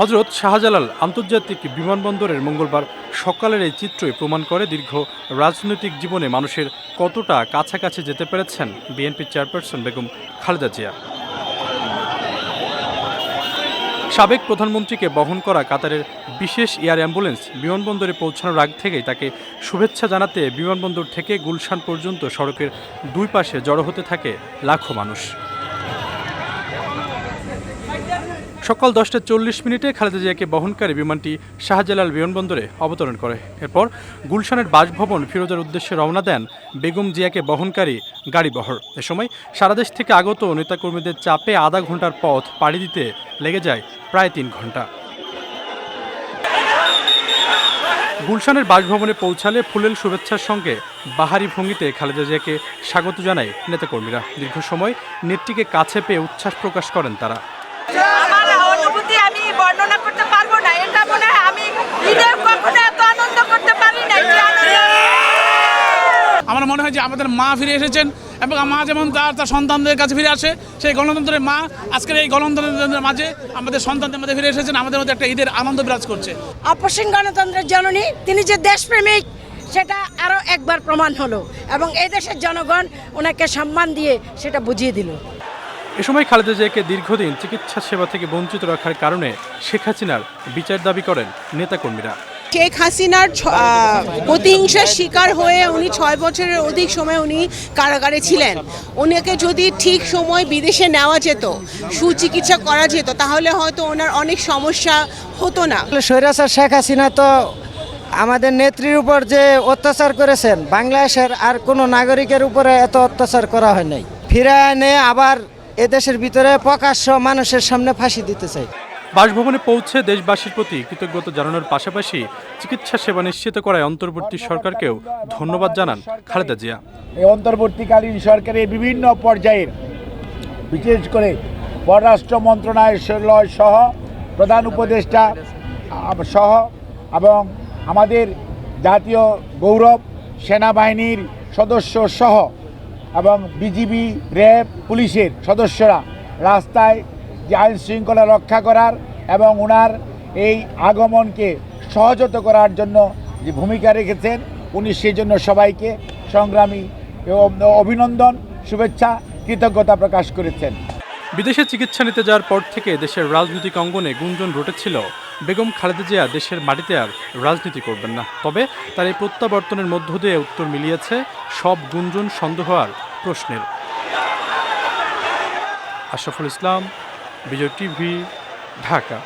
হজরত শাহজালাল আন্তর্জাতিক বিমানবন্দরের মঙ্গলবার সকালের এই চিত্রই প্রমাণ করে দীর্ঘ রাজনৈতিক জীবনে মানুষের কতটা কাছাকাছি যেতে পেরেছেন বিএনপি চেয়ারপারসন বেগম খালেদা জিয়া। সাবেক প্রধানমন্ত্রীকে বহন করা কাতারের বিশেষ এয়ার অ্যাম্বুলেন্স বিমানবন্দরে পৌঁছানোর আগ থেকেই তাকে শুভেচ্ছা জানাতে বিমানবন্দর থেকে গুলশান পর্যন্ত সড়কের দুই পাশে জড়ো হতে থাকে লাখো মানুষ। সকাল দশটা চল্লিশ মিনিটে খালেদা জিয়াকে বহনকারী বিমানটি শাহজালাল বিমানবন্দরে অবতরণ করে। এরপর গুলশানের বাসভবন ফিরোজার উদ্দেশ্যে রওনা দেন বেগম জিয়াকে বহনকারী গাড়িবহর এ সময় সারা দেশ থেকে আগত নেতাকর্মীদের চাপে আধা ঘণ্টার পথ পাড়ি দিতে লেগে যায় প্রায় তিন ঘণ্টা গুলশানের বাসভবনে পৌঁছালে ফুলেল শুভেচ্ছার সঙ্গে বাহারি ভঙ্গিতে খালেদা জিয়াকে স্বাগত জানায় নেতাকর্মীরা। দীর্ঘ সময় নেত্রীকে কাছে পেয়ে উচ্ছ্বাস প্রকাশ করেন তারা। অনুভূতি আমি বর্ণনা করতে পারব না। এটা মনে হয় আমি ঈদে কখনো এত আনন্দ করতে পারি না আমার মনে হয় যে আমাদের মা ফিরে এসেছেন এবং মা যেমন তার তার সন্তানদের কাছে ফিরে আসে সেই গণতন্ত্রের মা আজকের এই গণতন্ত্রের মাঝে আমাদের সন্তানদের মধ্যে ফিরে এসেছেন আমাদের মধ্যে একটা ঈদের আনন্দ বিরাজ করছে। অপসীন গণতন্ত্রের জননী তিনি যে দেশপ্রেমিক সেটা আরও একবার প্রমাণ হলো এবং এই দেশের জনগণ ওনাকে সম্মান দিয়ে সেটা বুঝিয়ে দিল। এ সময় খালেদা জিয়াকে দীর্ঘদিন চিকিৎসা সেবা থেকে বঞ্চিত রাখার কারণে শেখ হাসিনার বিচার দাবি করেন নেতাকর্মীরা। শেখ হাসিনার প্রতিহিংসার শিকার হয়ে উনি ছয় বছরের অধিক সময় উনি কারাগারে ছিলেন। ওনাকে যদি ঠিক সময় বিদেশে নেওয়া যেত সুচিকিৎসা করা যেত তাহলে হয়তো ওনার অনেক সমস্যা হতো না। স্বৈরাচার শেখ হাসিনা তো আমাদের নেত্রীর উপর যে অত্যাচার করেছেন বাংলাদেশের আর কোনো নাগরিকের উপরে এত অত্যাচার করা হয় নাই। ফিরে এনে আবার এদেশের ভিতরে প্রকাশ্য মানুষের সামনে ফাঁসি দিতে চাই। বাসভবনে পৌঁছে দেশবাসীর প্রতি কৃতজ্ঞতা জানানোর পাশাপাশি চিকিৎসা সেবা নিশ্চিত করায় অন্তর্বর্তী সরকারকেও ধন্যবাদ জানান খালেদা জিয়া। এই অন্তর্বর্তীকালীন সরকারের বিভিন্ন পর্যায়ের বিশেষ করে পররাষ্ট্র মন্ত্রণালয় সহ প্রধান উপদেষ্টা সহ এবং আমাদের জাতীয় গৌরব সেনাবাহিনীর সদস্য সহ এবং বিজিবি, র্যাব, পুলিশের সদস্যরা রাস্তায় যে আইন শৃঙ্খলা রক্ষা করার এবং ওনার এই আগমনকে সহজত করার জন্য যে ভূমিকা রেখেছেন, উনি সেই জন্য সবাইকে সংগ্রামী অভিনন্দন, শুভেচ্ছা, কৃতজ্ঞতা প্রকাশ করেছেন। বিদেশে চিকিৎসা নিতে যাওয়ার পর থেকে দেশের রাজনৈতিক অঙ্গনে গুঞ্জন রটেছিল। বেগম খালেদা জিয়া দেশের মাটিতে আর রাজনীতি করবেন না। তবে তার এই প্রত্যাবর্তনের মধ্য দিয়ে উত্তর মিলিয়েছে সব গুঞ্জন সন্দেহ আর প্রশ্নের। আশরাফুল ইসলাম, বিজয় টিভি, ঢাকা।